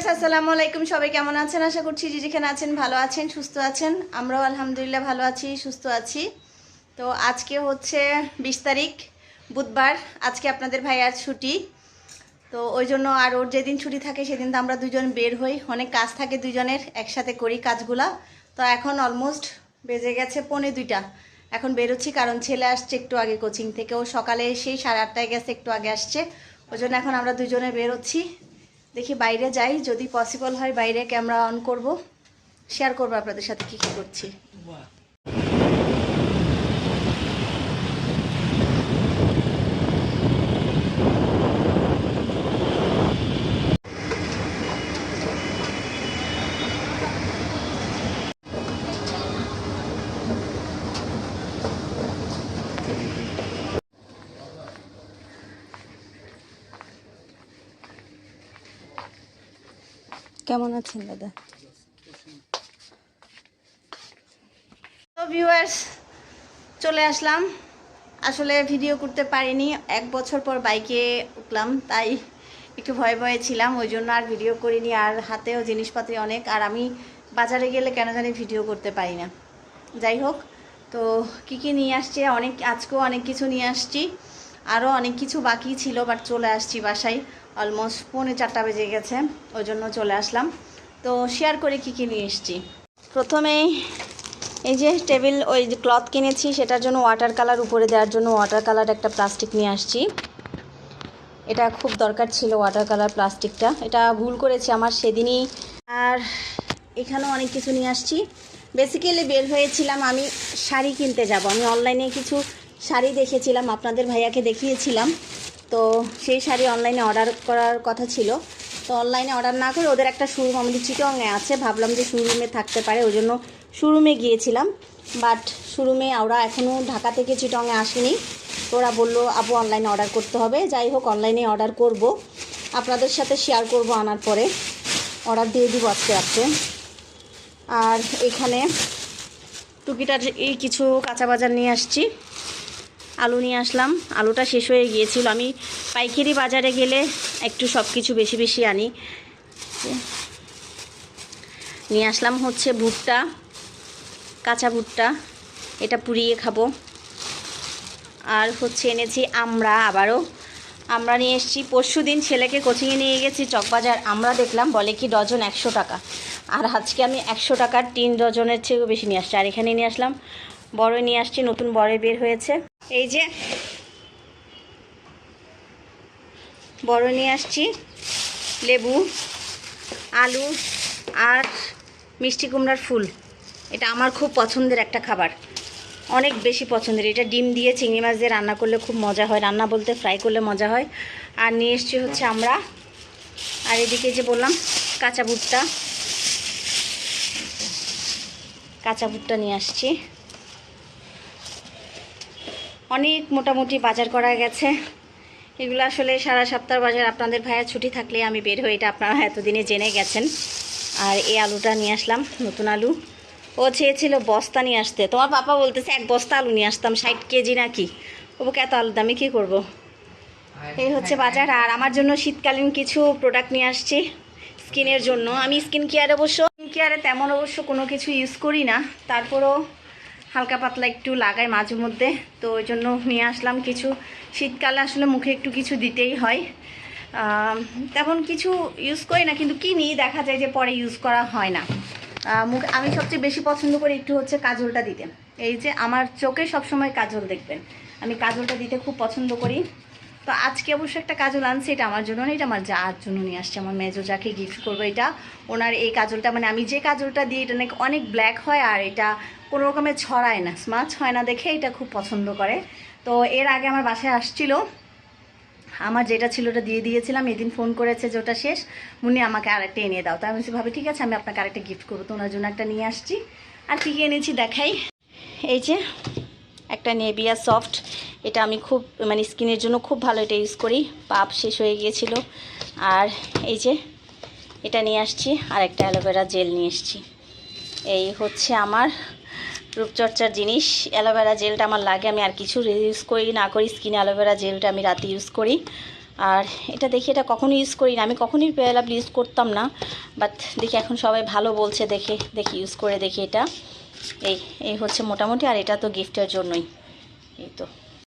আসসালামু আলাইকুম। সবাই কেমন আছেন? আশা করছি যে যেখানে আছেন ভালো আছেন, সুস্থ আছেন। আমরাও আলহামদুলিল্লাহ ভালো আছি, সুস্থ আছি। তো আজকে হচ্ছে বিশ তারিখ, বুধবার। আজকে আপনাদের ভাইয়ার ছুটি। তো ওই জন্য আর ওর যেদিন ছুটি থাকে, সেদিন তো আমরা দুজন বের হই। অনেক কাজ থাকে দুজনের একসাথে করি কাজগুলা। তো এখন অলমোস্ট বেজে গেছে পৌনে দুইটা। এখন বেরোচ্ছি, কারণ ছেলে আসছে একটু আগে কোচিং থেকে। ও সকালে এসেই সাড়ে আটটায় গেছে, একটু আগে আসছে। ওই জন্য এখন আমরা দুজনে বেরোচ্ছি। দেখি বাইরে যাই, যদি পসিবল হয় বাইরে ক্যামেরা অন করব। শেয়ার করব আপনাদের সাথে কী কী করছি। কেমন আছেন দাদা? ভিউয়ার্স চলে আসলাম। আসলে ভিডিও করতে পারিনি, এক বছর পর বাইকে উঠলাম, তাই একটু ভয়ে ভয়ে ছিলাম, ওই জন্য আর ভিডিও করিনি, আর হাতেও জিনিসপাতি অনেক, আর আমি বাজারে গেলে কেন জানি ভিডিও করতে পারি না। যাই হোক, তো কি কি নিয়ে আসছে, অনেক, আজকেও অনেক কিছু নিয়ে আসছি। আরও অনেক কিছু বাকি ছিল বাট চলে আসছি বাসায়। অলমোস্ট পৌনে চারটা বেজে গেছে, ওই জন্য চলে আসলাম। তো শেয়ার করে কি কী নিয়ে এসছি? প্রথমেই এই যে টেবিল ওই যে ক্লথ কিনেছি, সেটার জন্য ওয়াটার কালার উপরে দেওয়ার জন্য ওয়াটার কালার একটা প্লাস্টিক নিয়ে আসছি। এটা খুব দরকার ছিল ওয়াটার কালার প্লাস্টিকটা এটা ভুল করেছি আমার সেদিনই। আর এখানেও অনেক কিছু নিয়ে আসছি। বেসিক্যালি বের হয়েছিলাম আমি শাড়ি কিনতে যাব। আমি অনলাইনে কিছু শাড়ি দেখেছিলাম, আপনাদের ভাইয়াকে দেখিয়েছিলাম। তো সেই শাড়ি অনলাইনে অর্ডার করার কথা ছিল। তো অনলাইনে অর্ডার না করে ওদের একটা শোরুম আমাদের চিটংয়ে আছে, ভাবলাম যে শোরুমে থাকতে পারে, ওই জন্য শোরুমে গিয়েছিলাম। বাট শোরুমে ওরা এখনও ঢাকা থেকে চিটংয়ে আসেনি। ওরা বলল আপু অনলাইনে অর্ডার করতে হবে। যাই হোক অনলাইনে অর্ডার করব। আপনাদের সাথে শেয়ার করব আনার পরে। অর্ডার দিয়ে দিব আজকে রাত্রে। আর এখানে টুকিটার এই কিছু কাঁচা বাজার নিয়ে আসছি। আলু নিয়ে আসলাম। আলুটা শেষ হয়ে গিয়েছিল। আমি পাইকারি বাজারে গেলে একটু সব কিছু বেশি বেশি আনি। নিয়ে আসলাম হচ্ছে ভুট্টা, কাঁচা ভুট্টা। এটা পুড়িয়ে খাব। আর হচ্ছে এনেছি আমরা আবারও। আমরা নিয়ে এসেছি। পরশু দিন ছেলেকে কোচিংয়ে নিয়ে গেছি চকবাজার আমরা দেখলাম, বলে কি ডজন একশো টাকা। আর আজকে আমি একশো টাকার তিন ডজনের চেয়েও বেশি নিয়ে আসছি। আর এখানে নিয়ে আসলাম, বড়ই নিয়ে আসছি, নতুন বড় বের হয়েছে। এই যে বড় নিয়ে আসছি, লেবু, আলু আর মিষ্টি কুমড়ার ফুল। এটা আমার খুব পছন্দের একটা খাবার। অনেক বেশি পছন্দের। এটা ডিম দিয়ে চিংড়ি মাছ দিয়ে রান্না করলে খুব মজা হয়। রান্না বলতে ফ্রাই করলে মজা হয়। আর নিয়ে এসছি হচ্ছে আমরা। আর এদিকে যে বললাম, কাঁচা ভুট্টা। কাঁচা ভুট্টা নিয়ে আসছি। অনেক মোটামুটি বাজার করা গেছে। এগুলো আসলে সারা সপ্তাহ বাজার আপনাদের ভাইয়া ছুটি থাকলে আমি বের হই এটা আপনারা এতদিনে জেনে গেছেন। আর এই আলুটা নিয়ে আসলাম, নতুন আলু। ও চেয়েছিল বস্তা নিয়ে আসতে। তোমার পাপা বলতেছে, এক বস্তা আলু নিয়ে আসতাম, ষাট কেজি নাকি? ওকে এত আলু দামি কী করব? এই হচ্ছে বাজার। আর আমার জন্য শীতকালীন কিছু প্রোডাক্ট নিয়ে আসছি স্কিনের জন্য। আমি স্কিন কেয়ার অবশ্য স্কিন কেয়ারে তেমন অবশ্য কোনো কিছু ইউজ করি না। তারপরও হালকা পাতলা একটু লাগাই মাঝে মধ্যে। তো ওই জন্য নিয়ে আসলাম কিছু। শীতকালে আসলে মুখে একটু কিছু দিতেই হয়। তেমন কিছু ইউজ করি না, কিন্তু কিনি, দেখা যায় যে পরে ইউজ করা হয় না। মুখ, আমি সবচেয়ে বেশি পছন্দ করি একটু হচ্ছে কাজলটা দিতে। এই যে আমার চোখে সবসময় কাজল দেখবেন। আমি কাজলটা দিতে খুব পছন্দ করি। তো আজকে অবশ্য একটা কাজল আনছে, এটা আমার জন্য না, এটা আমার যার জন্য নিয়ে আসছে, আমার মেজো যাকে গিফট করব এটা। ওনার এই কাজলটা মানে আমি যে কাজলটা দিই, এটা নাকি অনেক ব্ল্যাক হয় আর এটা কোনো রকমের ছড়ায় না স্মাচ হয় না দেখে এটা খুব পছন্দ করে। তো এর আগে আমার বাসায় আসছিল। আমার যেটা ছিল ওটা দিয়ে দিয়েছিলাম, এদিন ফোন করেছে যে ওটা শেষ। মুনি আমাকে আরেকটা এনে দাও। তাই আমি ভাবি, ঠিক আছে, আমি আপনাকে আরেকটা গিফট করব, তো ওনার জন্য একটা নিয়ে আসছি। আর কী এনেছি দেখাই? এই যে একটা নেভিয়া সফট। এটা আমি খুব মানে স্কিনের জন্য খুব ভালো এটা ইউজ করি। পাপ শেষ হয়ে গিয়েছিল। আর এই যে, এটা নিয়ে আসছি। আর একটা অ্যালোভেরা জেল নিয়ে এসছি। এই হচ্ছে আমার রূপচর্চার জিনিস। অ্যালোভেরা জেলটা আমার লাগে। আমি আর কিছু ইউজ করি, না করি স্কিনে অ্যালোভেরা জেলটা আমি রাতে ইউজ করি। আর এটা দেখি, এটা কখনো ইউজ করি না। আমি কখনোই পেয়ালাপ ইউজ করতাম না। বাট দেখি, এখন সবাই ভালো বলছে দেখে, দেখি ইউজ করে দেখি এটা। এই এই হচ্ছে মোটামুটি আর এটা তো গিফটের জন্যই। এই তো।